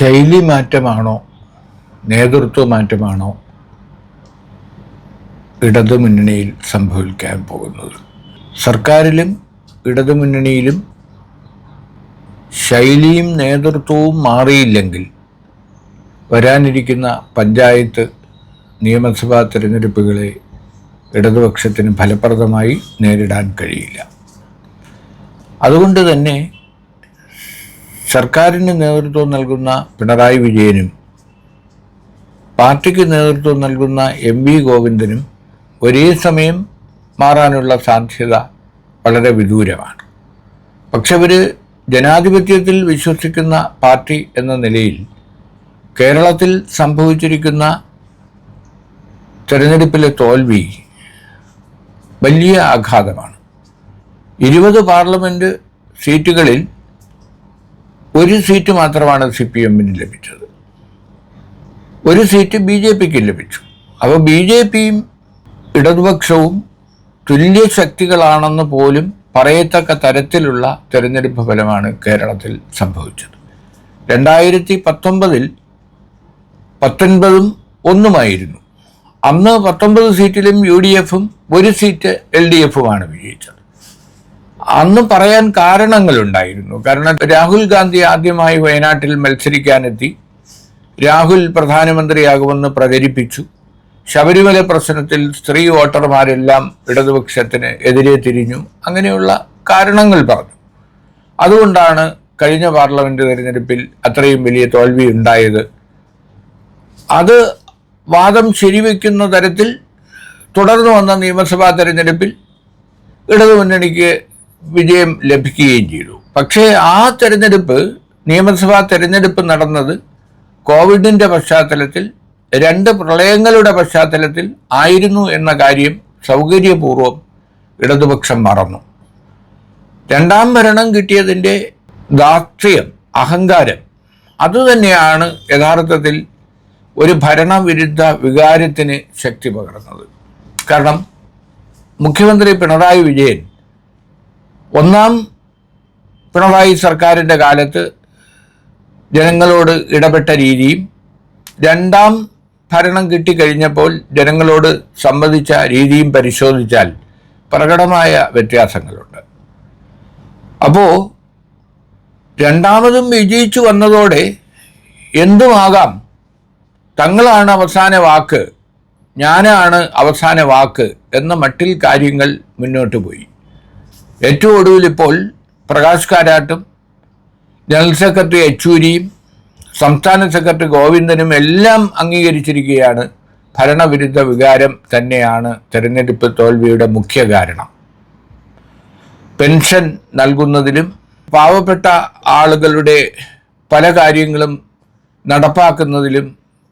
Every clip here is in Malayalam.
ശൈലി മാറ്റമാണോ? നേതൃത്വ മാറ്റമാണോ? ഇടതുമുന്നണിയിൽ സംഭവിക്കാൻ പോകുന്നത്. സർക്കാരിലും ഇടതുമുന്നണിയിലും ശൈലിയും നേതൃത്വവും മാറിയില്ലെങ്കിൽ വരാനിരിക്കുന്ന പഞ്ചായത്ത് നിയമസഭാ തിരഞ്ഞെടുപ്പുകളെ ഇടതുപക്ഷത്തിന് ഫലപ്രദമായി നേരിടാൻ കഴിയില്ല. അതുകൊണ്ട് തന്നെ സർക്കാരിന് നേതൃത്വം നൽകുന്ന പിണറായി വിജയനും പാർട്ടിക്ക് നേതൃത്വം നൽകുന്ന എം വി ഗോവിന്ദനും ഒരേ സമയം മാറാനുള്ള സാധ്യത വളരെ വിദൂരമാണ്. പക്ഷെ അവർ ജനാധിപത്യത്തിൽ വിശ്വസിക്കുന്ന പാർട്ടി എന്ന നിലയിൽ കേരളത്തിൽ സംഭവിച്ചിരിക്കുന്ന തെരഞ്ഞെടുപ്പിലെ തോൽവി വലിയ ആഘാതമാണ്. ഇരുപത് പാർലമെന്റ് സീറ്റുകളിൽ ഒരു സീറ്റ് മാത്രമാണ് സി പി എമ്മിന് ലഭിച്ചത്. ഒരു സീറ്റ് ബി ജെ പിക്ക് ലഭിച്ചു. അപ്പോൾ ബി ജെ പിയും ഇടതുപക്ഷവും തുല്യ ശക്തികളാണെന്ന് പോലും പറയത്തക്ക തരത്തിലുള്ള തെരഞ്ഞെടുപ്പ് ഫലമാണ് കേരളത്തിൽ സംഭവിച്ചത്. രണ്ടായിരത്തി പത്തൊമ്പതിൽ പത്തൊൻപതും ഒന്നുമായിരുന്നു. അന്ന് പത്തൊമ്പത് സീറ്റിലും യു ഡി എഫും ഒരു സീറ്റ് എൽ ഡി എഫുമാണ് വിജയിച്ചത്. അന്ന് പറയാൻ കാരണങ്ങളുണ്ടായിരുന്നു. കാരണം രാഹുൽ ഗാന്ധി ആദ്യമായി വയനാട്ടിൽ മത്സരിക്കാനെത്തി. രാഹുൽ പ്രധാനമന്ത്രിയാകുമെന്ന് പ്രചരിപ്പിച്ചു. ശബരിമല പ്രശ്നത്തിൽ സ്ത്രീ വോട്ടർമാരെല്ലാം ഇടതുപക്ഷത്തിന് എതിരെ തിരിഞ്ഞു. അങ്ങനെയുള്ള കാരണങ്ങൾ പറഞ്ഞു. അതുകൊണ്ടാണ് കഴിഞ്ഞ പാർലമെന്റ് തെരഞ്ഞെടുപ്പിൽ അത്രയും വലിയ തോൽവി ഉണ്ടായത്. അത് വാദം ശരിവെക്കുന്ന തരത്തിൽ തുടർന്നു വന്ന നിയമസഭാ തെരഞ്ഞെടുപ്പിൽ ഇടതുമുന്നണിക്ക് വിജയം ലഭിക്കുകയും ചെയ്തു. പക്ഷേ ആ തെരഞ്ഞെടുപ്പ് നിയമസഭാ തെരഞ്ഞെടുപ്പ് നടന്നത് കോവിഡിന്റെ പശ്ചാത്തലത്തിൽ രണ്ട് പ്രളയങ്ങളുടെ പശ്ചാത്തലത്തിൽ ആയിരുന്നു എന്ന കാര്യം സൗകര്യപൂർവം ഇടതുപക്ഷം മറന്നു. രണ്ടാം ഭരണം കിട്ടിയതിന്റെ ദാക്ഷ്യം അഹങ്കാരം അതുതന്നെയാണ് യഥാർത്ഥത്തിൽ ഒരു ഭരണവിരുദ്ധ വികാരത്തിന് ശക്തി പകർന്നത്. കാരണം മുഖ്യമന്ത്രി പിണറായി വിജയൻ ഒന്നാം പിണറായി സർക്കാരിന്റെ കാലത്ത് ജനങ്ങളോട് ഇടപെട്ട രീതിയും രണ്ടാം ഭരണം കിട്ടിക്കഴിഞ്ഞപ്പോൾ ജനങ്ങളോട് സംബന്ധിച്ച രീതിയും പരിശോധിച്ചാൽ പ്രകടമായ വ്യത്യാസങ്ങളുണ്ട്. അപ്പോൾ രണ്ടാമതും വിജയിച്ചു വന്നതോടെ എന്തുമാകാം? തങ്ങളാണ് അവസാന വാക്ക് ഞാനാണ് അവസാന വാക്ക് എന്ന മട്ടിൽ കാര്യങ്ങൾ മുന്നോട്ട് പോയി. ഏറ്റവും ഒടുവിൽ ഇപ്പോൾ പ്രകാശ് കാരാട്ടും ജനറൽ സെക്രട്ടറി യെച്ചൂരിയും സംസ്ഥാന സെക്രട്ടറി ഗോവിന്ദനും എല്ലാം അംഗീകരിച്ചിരിക്കുകയാണ്. ഭരണവിരുദ്ധ വികാരം തന്നെയാണ് തെരഞ്ഞെടുപ്പ് തോൽവിയുടെ മുഖ്യ കാരണം. പെൻഷൻ നൽകുന്നതിലും പാവപ്പെട്ട ആളുകളുടെ പല കാര്യങ്ങളും നടപ്പാക്കുന്നതിലും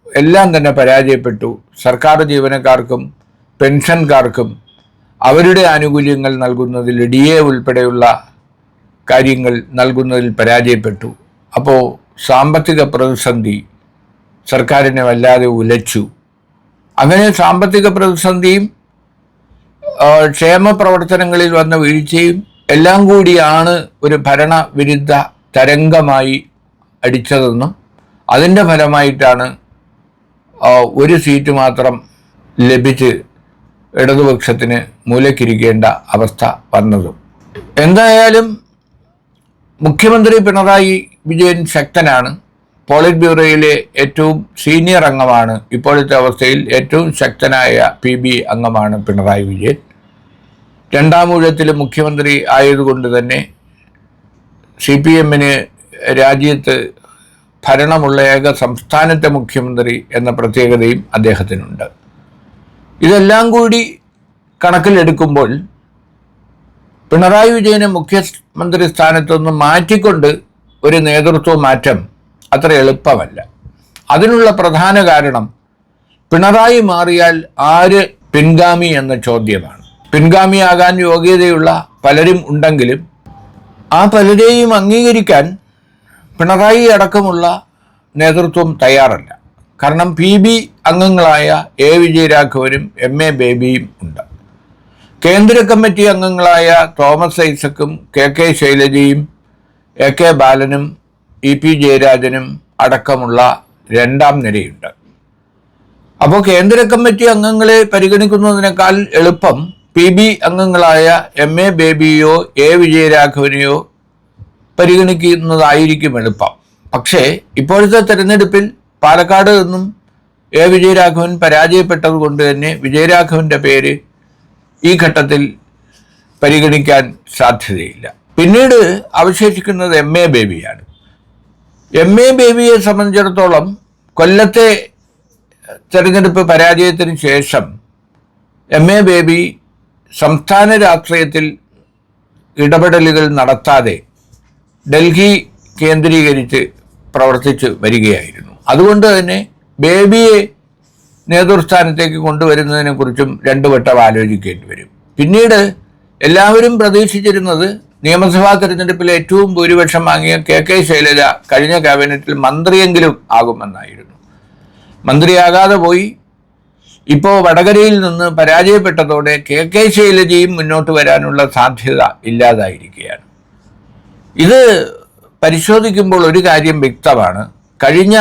എല്ലാം തന്നെ പരാജയപ്പെട്ടു. സർക്കാർ ജീവനക്കാർക്കും പെൻഷൻകാർക്കും അവരുടെ ആനുകൂല്യങ്ങൾ നൽകുന്നതിൽ ഡി എ ഉൾപ്പെടെയുള്ള കാര്യങ്ങൾ നൽകുന്നതിൽ പരാജയപ്പെട്ടു. അപ്പോൾ സാമ്പത്തിക പ്രതിസന്ധി സർക്കാരിനെ വല്ലാതെ ഉലച്ചു. അങ്ങനെ സാമ്പത്തിക പ്രതിസന്ധിയും ക്ഷേമ പ്രവർത്തനങ്ങളിൽ വന്ന വീഴ്ചയും എല്ലാം കൂടിയാണ് ഒരു ഭരണവിരുദ്ധ തരംഗമായി അടിച്ചതെന്നും അതിന്റെ ഫലമായിട്ടാണ് ഒരു സീറ്റ് മാത്രം ലഭിച്ച് ഇടതുപക്ഷത്തിന് മൂലക്കിരിക്കേണ്ട അവസ്ഥ വന്നതും. എന്തായാലും മുഖ്യമന്ത്രി പിണറായി വിജയൻ ശക്തനാണ്. പോളിറ്റ് ബ്യൂറോയിലെ ഏറ്റവും സീനിയർ അംഗമാണ്. ഇപ്പോഴത്തെ അവസ്ഥയിൽ ഏറ്റവും ശക്തനായ പി ബി അംഗമാണ് പിണറായി വിജയൻ. രണ്ടാം ഊഴത്തിൽ മുഖ്യമന്ത്രി ആയതുകൊണ്ട് തന്നെ സി പി എമ്മിന് രാജ്യത്ത് ഭരണമുള്ള ഏക സംസ്ഥാനത്തെ മുഖ്യമന്ത്രി എന്ന പ്രത്യേകതയും അദ്ദേഹത്തിനുണ്ട്. ഇതെല്ലാം കൂടി കണക്കിലെടുക്കുമ്പോൾ പിണറായി വിജയനെ മുഖ്യമന്ത്രി സ്ഥാനത്തു നിന്ന് മാറ്റിക്കൊണ്ട് ഒരു നേതൃത്വ മാറ്റം അത്ര എളുപ്പമല്ല. അതിനുള്ള പ്രധാന കാരണം പിണറായി മാറിയാൽ ആര് പിൻഗാമി എന്ന ചോദ്യമാണ്. പിൻഗാമിയാകാൻ യോഗ്യതയുള്ള പലരും ഉണ്ടെങ്കിലും ആ പലരെയും അംഗീകരിക്കാൻ പിണറായി അടക്കമുള്ള നേതൃത്വം തയ്യാറല്ല. കാരണം പി ബി അംഗങ്ങളായ എ വിജയരാഘവനും എം എ ബേബിയും ഉണ്ട്. കേന്ദ്ര കമ്മിറ്റി അംഗങ്ങളായ തോമസ് ഐസക്കും കെ കെ ശൈലജയും എ കെ ബാലനും ഇ പി ജയരാജനും അടക്കമുള്ള രണ്ടാം നിരയുണ്ട്. അപ്പോൾ കേന്ദ്ര കമ്മിറ്റി അംഗങ്ങളെ പരിഗണിക്കുന്നതിനേക്കാൾ എളുപ്പം പി ബി അംഗങ്ങളായ എം എ ബേബിയോ എ വിജയരാഘവനെയോ പരിഗണിക്കുന്നതായിരിക്കും എളുപ്പം. പക്ഷേ ഇപ്പോഴത്തെ തെരഞ്ഞെടുപ്പിൽ പാലക്കാട് നിന്നും എ വിജയരാഘവൻ പരാജയപ്പെട്ടത് കൊണ്ട് തന്നെ വിജയരാഘവന്റെ പേര് ഈ ഘട്ടത്തിൽ പരിഗണിക്കാൻ സാധ്യതയില്ല. പിന്നീട് അവശേഷിക്കുന്നത് എം എ ബേബിയാണ്. എം എ ബേബിയെ സംബന്ധിച്ചിടത്തോളം കൊല്ലത്തെ തെരഞ്ഞെടുപ്പ് പരാജയത്തിന് ശേഷം എം എ ബേബി സംസ്ഥാന രാഷ്ട്രീയത്തിൽ ഇടപെടലുകൾ നടത്താതെ ഡൽഹി കേന്ദ്രീകരിച്ച് പ്രവർത്തിച്ച് വരികയായിരുന്നു. അതുകൊണ്ട് തന്നെ ബേബിയെ നേതൃസ്ഥാനത്തേക്ക് കൊണ്ടുവരുന്നതിനെ കുറിച്ചും രണ്ടു വട്ടം ആലോചിക്കേണ്ടി വരും. പിന്നീട് എല്ലാവരും പ്രതീക്ഷിച്ചിരുന്നത് നിയമസഭാ തെരഞ്ഞെടുപ്പിൽ ഏറ്റവും ഭൂരിപക്ഷം വാങ്ങിയ കെ കെ ശൈലജ കഴിഞ്ഞ ക്യാബിനറ്റിൽ മന്ത്രിയെങ്കിലും ആകുമെന്നായിരുന്നു. മന്ത്രിയാകാതെ പോയി. ഇപ്പോൾ വടകരയിൽ നിന്ന് പരാജയപ്പെട്ടതോടെ കെ കെ ശൈലജയും മുന്നോട്ട് വരാനുള്ള സാധ്യത ഇല്ലാതായിരിക്കുകയാണ്. ഇത് പരിശോധിക്കുമ്പോൾ ഒരു കാര്യം വ്യക്തമാണ്. കഴിഞ്ഞ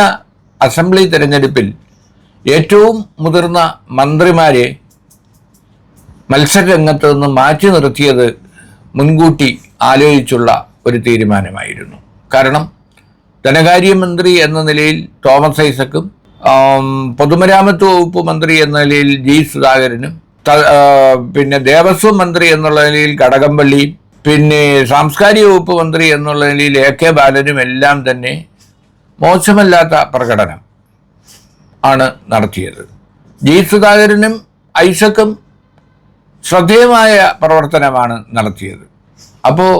അസംബ്ലി തെരഞ്ഞെടുപ്പിൽ ഏറ്റവും മുതിർന്ന മന്ത്രിമാരെ മത്സരരംഗത്ത് നിന്ന് മാറ്റി നിർത്തിയത് മുൻകൂട്ടി ആലോചിച്ചുള്ള ഒരു തീരുമാനമായിരുന്നു. കാരണം ധനകാര്യമന്ത്രി എന്ന നിലയിൽ തോമസ് ഐസക്കും പൊതുമരാമത്ത് വകുപ്പ് മന്ത്രി എന്ന നിലയിൽ ജി സുധാകരനും പിന്നെ ദേവസ്വം മന്ത്രി എന്നുള്ള നിലയിൽ കടകംപള്ളിയും പിന്നെ സാംസ്കാരിക വകുപ്പ് മന്ത്രി എന്നുള്ള നിലയിൽ എ കെ ബാലനും എല്ലാം തന്നെ മോശമല്ലാത്ത പ്രകടനം ആണ് നടത്തിയത്. ജി സുധാകരനും ഐസക്കും ശ്രദ്ധേയമായ പ്രവർത്തനമാണ് നടത്തിയത്. അപ്പോൾ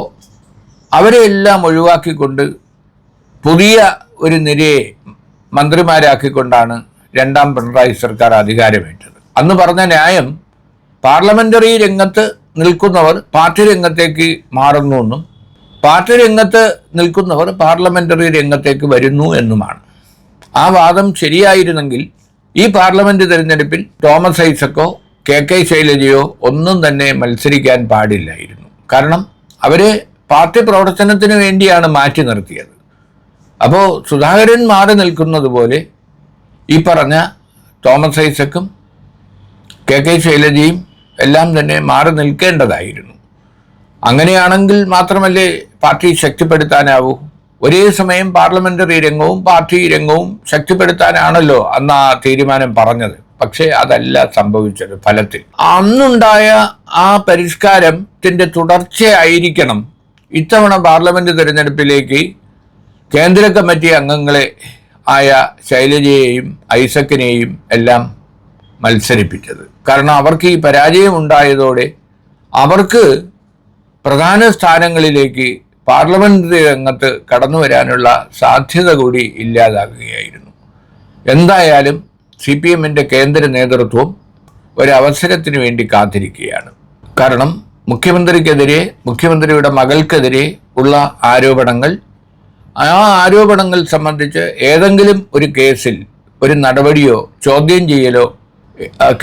അവരെയെല്ലാം ഒഴിവാക്കിക്കൊണ്ട് പുതിയ ഒരു നിരയെ മന്ത്രിമാരാക്കിക്കൊണ്ടാണ് രണ്ടാം പിണറായി സർക്കാർ അധികാരമേറ്റത്. അന്ന് പറഞ്ഞ ന്യായം പാർലമെന്ററി രംഗത്ത് നിൽക്കുന്നവർ പാർട്ടി രംഗത്തേക്ക് മാറുന്നു പാർട്ടി രംഗത്ത് നിൽക്കുന്നവർ പാർലമെന്ററി രംഗത്തേക്ക് വരുന്നു എന്നുമാണ്. ആ വാദം ശരിയായിരുന്നെങ്കിൽ ഈ പാർലമെന്റ് തിരഞ്ഞെടുപ്പിൽ തോമസ് ഐസക്കോ കെ കെ ശൈലജയോ ഒന്നും തന്നെ മത്സരിക്കാൻ പാടില്ലായിരുന്നു. കാരണം അവരെ പാർട്ടി പ്രവർത്തനത്തിന് വേണ്ടിയാണ് മാറ്റി നിർത്തിയത്. അപ്പോൾ സുധാകരൻ മാറി നിൽക്കുന്നത് പോലെ ഈ പറഞ്ഞ തോമസ് ഐസക്കും കെ കെ ശൈലജയും എല്ലാം തന്നെ മാറി നിൽക്കേണ്ടതായിരുന്നു. അങ്ങനെയാണെങ്കിൽ മാത്രമല്ലേ പാർട്ടി ശക്തിപ്പെടുത്താനാവൂ? ഒരേ സമയം പാർലമെന്ററി രംഗവും പാർട്ടി രംഗവും ശക്തിപ്പെടുത്താനാണല്ലോ അന്ന് ആ തീരുമാനം പറഞ്ഞത്. പക്ഷേ അതല്ല സംഭവിച്ചത് ഫലത്തിൽ. അന്നുണ്ടായ ആ പരിഷ്കാരത്തിന്റെ തുടർച്ചയായിരിക്കണം ഇത്തവണ പാർലമെന്റ് തിരഞ്ഞെടുപ്പിലേക്ക് കേന്ദ്ര കമ്മിറ്റി അംഗങ്ങളെ ആയ ശൈലജയെയും ഐസക്കിനെയും എല്ലാം മത്സരിപ്പിച്ചത്. കാരണം അവർക്ക് ഈ പരാജയം ഉണ്ടായതോടെ അവർക്ക് പ്രധാന സ്ഥാനങ്ങളിലേക്ക് പാർലമെന്റ് രംഗത്ത് കടന്നു വരാനുള്ള സാധ്യത കൂടി ഇല്ലാതാകുകയായിരുന്നു. എന്തായാലും സി പി എമ്മിന്റെ കേന്ദ്ര നേതൃത്വം ഒരവസരത്തിന് വേണ്ടി കാത്തിരിക്കുകയാണ്. കാരണം മുഖ്യമന്ത്രിക്കെതിരെ മുഖ്യമന്ത്രിയുടെ മകൾക്കെതിരെ ഉള്ള ആരോപണങ്ങൾ ആ ആരോപണങ്ങൾ സംബന്ധിച്ച് ഏതെങ്കിലും ഒരു കേസിൽ ഒരു നടപടിയോ ചോദ്യം ചെയ്യലോ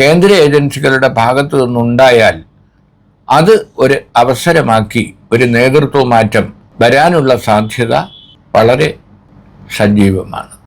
കേന്ദ്ര ഏജൻസികളുടെ ഭാഗത്തു നിന്നുണ്ടായാൽ അത് ഒരു അവസരമാക്കി ഒരു നേതൃത്വ മാറ്റം വരാനുള്ള സാധ്യത വളരെ സജീവമാണ്.